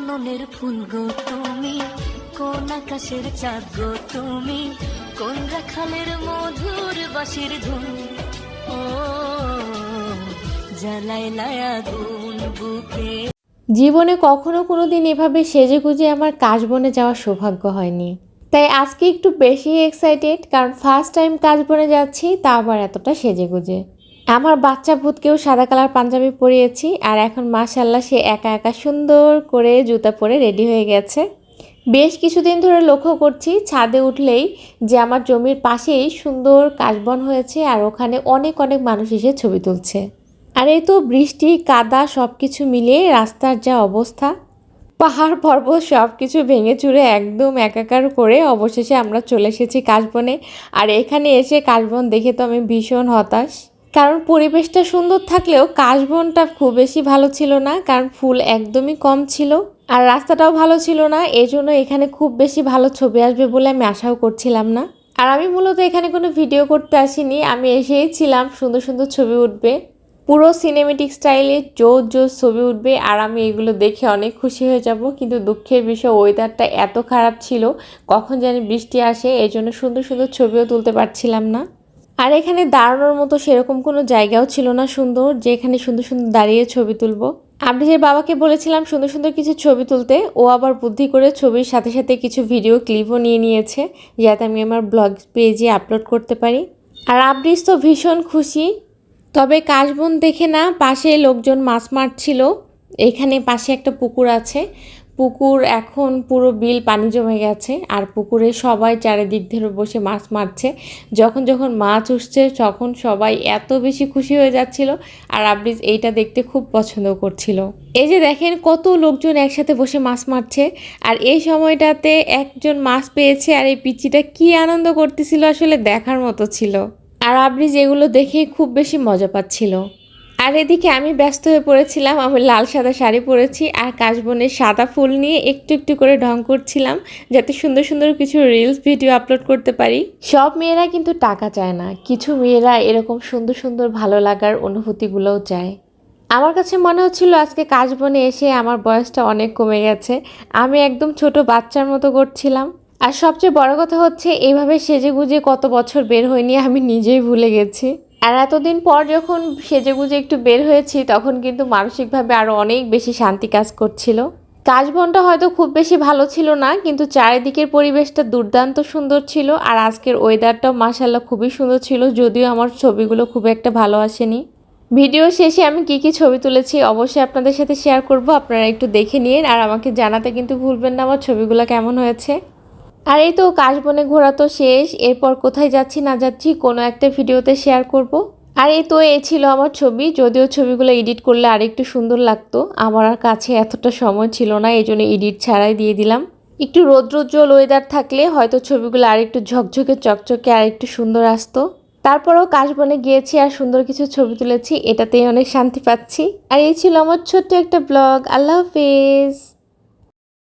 কাননের ফুল গো তুমি। কোন আকাশের চাঁদ গো তুমি। কোন রাখালের মধুর বাঁশির ধুন ও জ্বালাই লায়া গুন বুকে। জীবনে কখনো কোনো দিন এভাবে সেজে গুজে আমার কাশ বনে যাওয়ার সৌভাগ্য হয়নি। তাই আজকে একটু বেশি এক্সাইটেড কারণ ফার্স্ট টাইম কাজ বনে যাচ্ছি, তা আবার এতটা সেজে গুজে আমার বাচ্চা ভূতকেও সাদা কালার পাঞ্জাবি পরিয়েছি আর এখন মাশাল্লাহ সে একা একা সুন্দর করে জুতা পরে রেডি হয়ে গেছে। বেশ কিছুদিন ধরে লক্ষ্য করছি ছাদে উঠলেই যে আমার জমির পাশেই সুন্দর কাশবন হয়েছে আর ওখানে অনেক অনেক মানুষ এসে ছবি তুলছে। আর এই তো বৃষ্টি, কাদা সব কিছু মিলিয়ে রাস্তার যা অবস্থা, পাহাড় পর্বত সব কিছু ভেঙে চুরে একদম একাকার করে অবশেষে আমরা চলে এসেছি কাশবনে। আর এখানে এসে কাশবন দেখে তো আমি ভীষণ হতাশ। কারণ পরিবেশটা সুন্দর থাকলেও কাশবনটা খুব বেশি ভালো ছিল না, কারণ ফুল একদমই কম ছিল আর রাস্তাটাও ভালো ছিল না এই জন্য এখানে খুব বেশি ভালো ছবি আসবে বলে আমি আশাও করছিলাম না। আর আমি মূলত এখানে কোনো ভিডিও করতে আসিনি, আমি এসেই ছিলাম, সুন্দর সুন্দর ছবি উঠবে, পুরো সিনেমেটিক স্টাইলে জোর জোর ছবি উঠবে আর আমি এগুলো দেখে অনেক খুশি হয়ে যাব, কিন্তু দুঃখের বিষয় ওয়েদারটা এত খারাপ ছিল, কখন জানি বৃষ্টি আসে এই জন্য সুন্দর সুন্দর ছবিও তুলতে পারছিলাম না। আর এখানে দাঁড়ানোর মতো সেরকম কোনো জায়গাও ছিল না সুন্দর যে এখানে সুন্দর সুন্দর দাঁড়িয়ে ছবি তুলবো। আবরিজের বাবাকে বলেছিলাম সুন্দর সুন্দর কিছু ছবি তুলতে, ও আবার বুদ্ধি করে ছবির সাথে সাথে কিছু ভিডিও ক্লিপও নিয়ে নিয়েছে, যাতে আমি আমার ব্লগ পেজে আপলোড করতে পারি। আর আবরিজ তো ভীষণ খুশি। তবে কাশবন দেখে না, পাশে লোকজন মাছ মারছিল। এখানে পাশে একটা পুকুর আছে। পুকুর এখন পুরো বিল পানি জমে গেছে আর পুকুরে সবাই চারিদিক ধরে বসে মাছ মারছে। যখন যখন মাছ উঠছে তখন সবাই এত বেশি খুশি হয়ে যাচ্ছিল আর আবরিজ এইটা দেখতে খুব পছন্দ করছিল। এই যে দেখেন কত লোকজন একসাথে বসে মাছ মারছে আর এই সময়টাতে একজন মাছ পেয়েছে আর এই পিচিটা কি আনন্দ করতেছিল আসলে দেখার মতো ছিল। আর আবরিজ এগুলো দেখেই খুব বেশি মজা পাচ্ছিল। আর এদিকে আমি ব্যস্ত হয়ে পড়েছিলাম, আমি লাল সাদা শাড়ি পরেছি আর কাশবনের সাদা ফুল নিয়ে একটু একটু করে ঢং করছিলাম যাতে সুন্দর সুন্দর কিছু রিলস ভিডিও আপলোড করতে পারি। সব মেয়েরা কিন্তু টাকা চায় না, কিছু মেয়েরা এরকম সুন্দর সুন্দর ভালো লাগার অনুভূতিগুলোও চায়। আমার কাছে মনে হচ্ছিল আজকে কাশবনে এসে আমার বয়সটা অনেক কমে গেছে, আমি একদম ছোট বাচ্চার মতো করছিলাম। আর সবচেয়ে বড় কথা হচ্ছে এইভাবে সেজে গুজে কত বছর বের হয়নি আমি নিজেই ভুলে গেছি। আর এতদিন পর যখন সেজে গুজে একটু বের হয়েছি, তখন কিন্তু মানসিকভাবে আরও অনেক বেশি শান্তি কাজ করছিল। কাশবনটা হয়তো খুব বেশি ভালো ছিল না, কিন্তু চারিদিকের পরিবেশটা দুর্দান্ত সুন্দর ছিল, আর আজকের ওয়েদারটাও মাসাল্লাহ খুবই সুন্দর ছিল, যদিও আমার ছবিগুলো খুব একটা ভালো আসেনি। ভিডিও শেষে আমি কি কি ছবি তুলেছি অবশ্যই আপনাদের সাথে শেয়ার করব, আপনারা একটু দেখে নিন, আর আমাকে জানাতে কিন্তু ভুলবেন না আমার ছবিগুলো কেমন হয়েছে। আর এই তো কাশবনে ঘোরা তো শেষ, এরপর কোথায় যাচ্ছি না যাচ্ছি কোনো একটা ভিডিওতে শেয়ার করব। আর এই তো এই ছিল আমার ছবি, যদিও ছবিগুলো এডিট করলে আরেকটু সুন্দর লাগতো, আমার আর কাছে এতটা সময় ছিল না এই জন্য এডিট ছাড়াই দিয়ে দিলাম। একটু রৌদ্রোজ্জ্বল ওয়েদার থাকলে হয়তো ছবিগুলো আরেকটু ঝকঝকে, চকচকে আর একটু সুন্দর আসতো। তারপরেও কাশবনে গিয়েছি আর সুন্দর কিছু ছবি তুলেছি, এটাতেই অনেক শান্তি পাচ্ছি। আর এই ছিল আমার ছোট্ট একটা ব্লগ আল্লাহ হাফিজ।